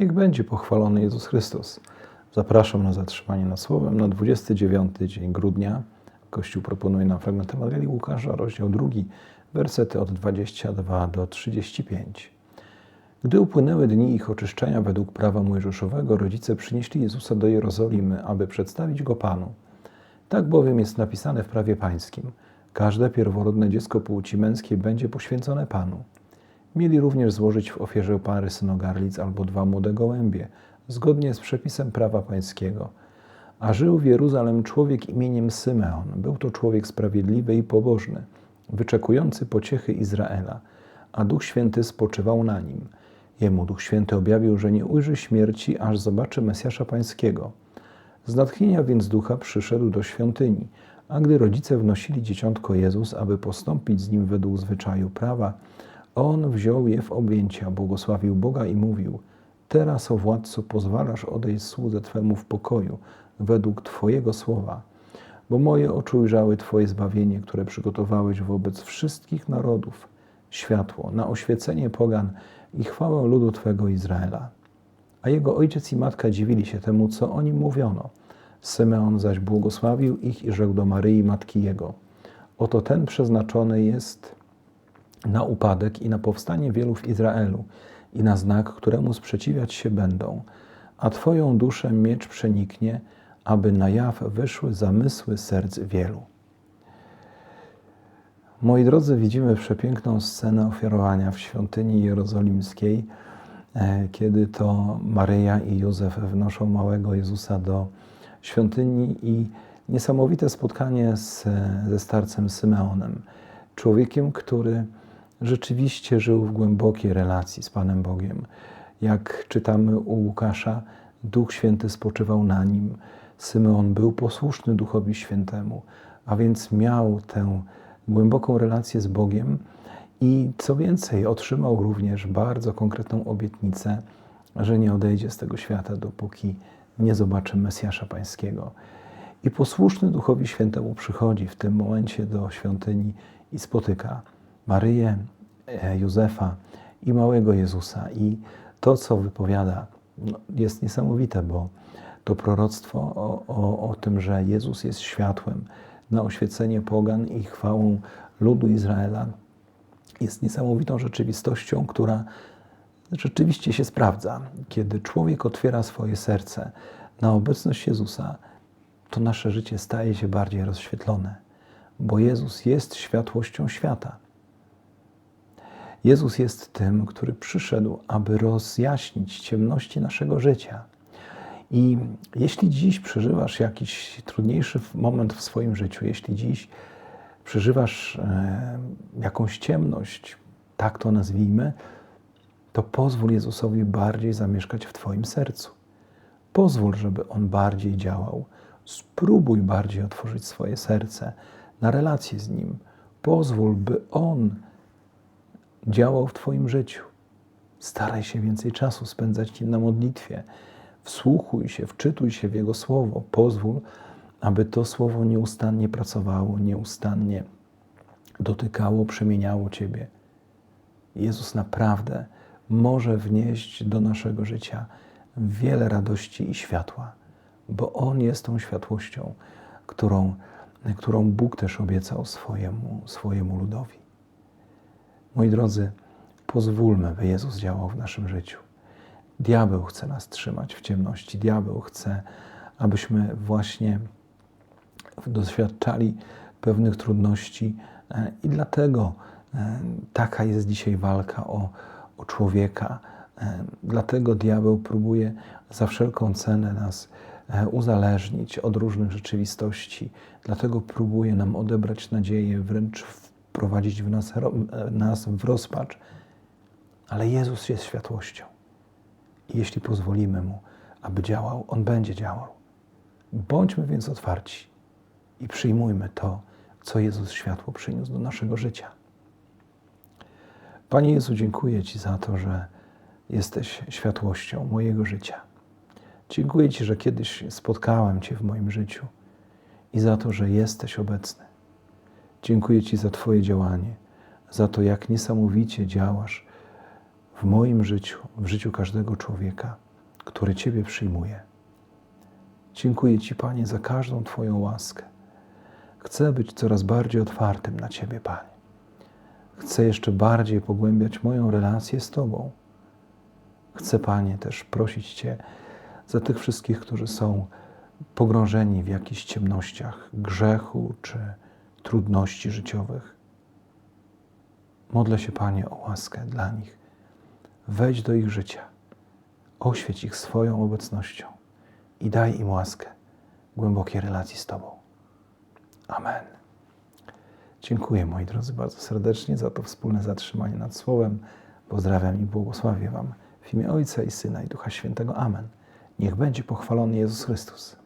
Niech będzie pochwalony Jezus Chrystus. Zapraszam na zatrzymanie nad Słowem na 29 dzień grudnia. Kościół proponuje nam fragment Ewangelii Łukasza, rozdział 2, wersety od 22 do 35. Gdy upłynęły dni ich oczyszczenia według prawa mojżeszowego, rodzice przynieśli Jezusa do Jerozolimy, aby przedstawić Go Panu. Tak bowiem jest napisane w prawie pańskim. Każde pierworodne dziecko płci męskiej będzie poświęcone Panu. Mieli również złożyć w ofierze pary synogarlic albo dwa młode gołębie, zgodnie z przepisem prawa pańskiego. A żył w Jeruzalem człowiek imieniem Symeon. Był to człowiek sprawiedliwy i pobożny, wyczekujący pociechy Izraela, a Duch Święty spoczywał na nim. Jemu Duch Święty objawił, że nie ujrzy śmierci, aż zobaczy Mesjasza Pańskiego. Z natchnienia więc Ducha przyszedł do świątyni, a gdy rodzice wnosili dzieciątko Jezus, aby postąpić z nim według zwyczaju prawa, on wziął je w objęcia, błogosławił Boga i mówił: Teraz, o władco, pozwalasz odejść słudze Twemu w pokoju, według Twojego słowa. Bo moje oczy ujrzały Twoje zbawienie, które przygotowałeś wobec wszystkich narodów, światło na oświecenie pogan i chwałę ludu Twego Izraela. A jego ojciec i matka dziwili się temu, co o nim mówiono. Symeon zaś błogosławił ich i rzekł do Maryi, matki jego: Oto ten przeznaczony jest na upadek i na powstanie wielu w Izraelu i na znak, któremu sprzeciwiać się będą, a Twoją duszę miecz przeniknie, aby na jaw wyszły zamysły serc wielu. Moi drodzy, widzimy przepiękną scenę ofiarowania w świątyni jerozolimskiej, e, kiedy to Maryja i Józef wnoszą małego Jezusa do świątyni i niesamowite spotkanie z, ze starcem Symeonem, człowiekiem, który rzeczywiście żył w głębokiej relacji z Panem Bogiem. Jak czytamy u Łukasza, Duch Święty spoczywał na nim. Symeon był posłuszny Duchowi Świętemu, a więc miał tę głęboką relację z Bogiem i co więcej, otrzymał również bardzo konkretną obietnicę, że nie odejdzie z tego świata, dopóki nie zobaczy Mesjasza Pańskiego. I posłuszny Duchowi Świętemu przychodzi w tym momencie do świątyni i spotyka Maryję, e, Józefa i małego Jezusa. I to, co wypowiada, no, jest niesamowite, bo to proroctwo o, o, o tym, że Jezus jest światłem na oświecenie pogan i chwałą ludu Izraela, jest niesamowitą rzeczywistością, która rzeczywiście się sprawdza. Kiedy człowiek otwiera swoje serce na obecność Jezusa, to nasze życie staje się bardziej rozświetlone, bo Jezus jest światłością świata. Jezus jest tym, który przyszedł, aby rozjaśnić ciemności naszego życia. I jeśli dziś przeżywasz jakiś trudniejszy moment w swoim życiu, jeśli dziś przeżywasz e, jakąś ciemność, tak to nazwijmy, to pozwól Jezusowi bardziej zamieszkać w Twoim sercu. Pozwól, żeby On bardziej działał. Spróbuj bardziej otworzyć swoje serce na relację z Nim. Pozwól, by On działał w Twoim życiu. Staraj się więcej czasu spędzać na modlitwie. Wsłuchuj się, wczytuj się w Jego Słowo. Pozwól, aby to Słowo nieustannie pracowało, nieustannie dotykało, przemieniało Ciebie. Jezus naprawdę może wnieść do naszego życia wiele radości i światła, bo On jest tą światłością, którą, którą Bóg też obiecał swojemu, swojemu ludowi. Moi drodzy, pozwólmy, by Jezus działał w naszym życiu. Diabeł chce nas trzymać w ciemności. Diabeł chce, abyśmy właśnie doświadczali pewnych trudności e, i dlatego e, taka jest dzisiaj walka o, o człowieka. E, dlatego diabeł próbuje za wszelką cenę nas uzależnić od różnych rzeczywistości. Dlatego próbuje nam odebrać nadzieję, wręcz wprowadzić w nas, nas w rozpacz. Ale Jezus jest światłością. I jeśli pozwolimy Mu, aby działał, On będzie działał. Bądźmy więc otwarci i przyjmujmy to, co Jezus światło przyniósł do naszego życia. Panie Jezu, dziękuję Ci za to, że Jesteś światłością mojego życia. Dziękuję Ci, że kiedyś spotkałem Cię w moim życiu i za to, że jesteś obecny. Dziękuję Ci za Twoje działanie, za to, jak niesamowicie działasz w moim życiu, w życiu każdego człowieka, który Ciebie przyjmuje. Dziękuję Ci, Panie, za każdą Twoją łaskę. Chcę być coraz bardziej otwartym na Ciebie, Panie. Chcę jeszcze bardziej pogłębiać moją relację z Tobą. Chcę, Panie, też prosić Cię za tych wszystkich, którzy są pogrążeni w jakichś ciemnościach grzechu czy trudności życiowych. Modlę się, Panie, o łaskę dla nich. Wejdź do ich życia, oświeć ich swoją obecnością i daj im łaskę głębokiej relacji z Tobą. Amen. Dziękuję, moi drodzy, bardzo serdecznie za to wspólne zatrzymanie nad Słowem. Pozdrawiam i błogosławię Wam w imię Ojca i Syna i Ducha Świętego. Amen. Niech będzie pochwalony Jezus Chrystus.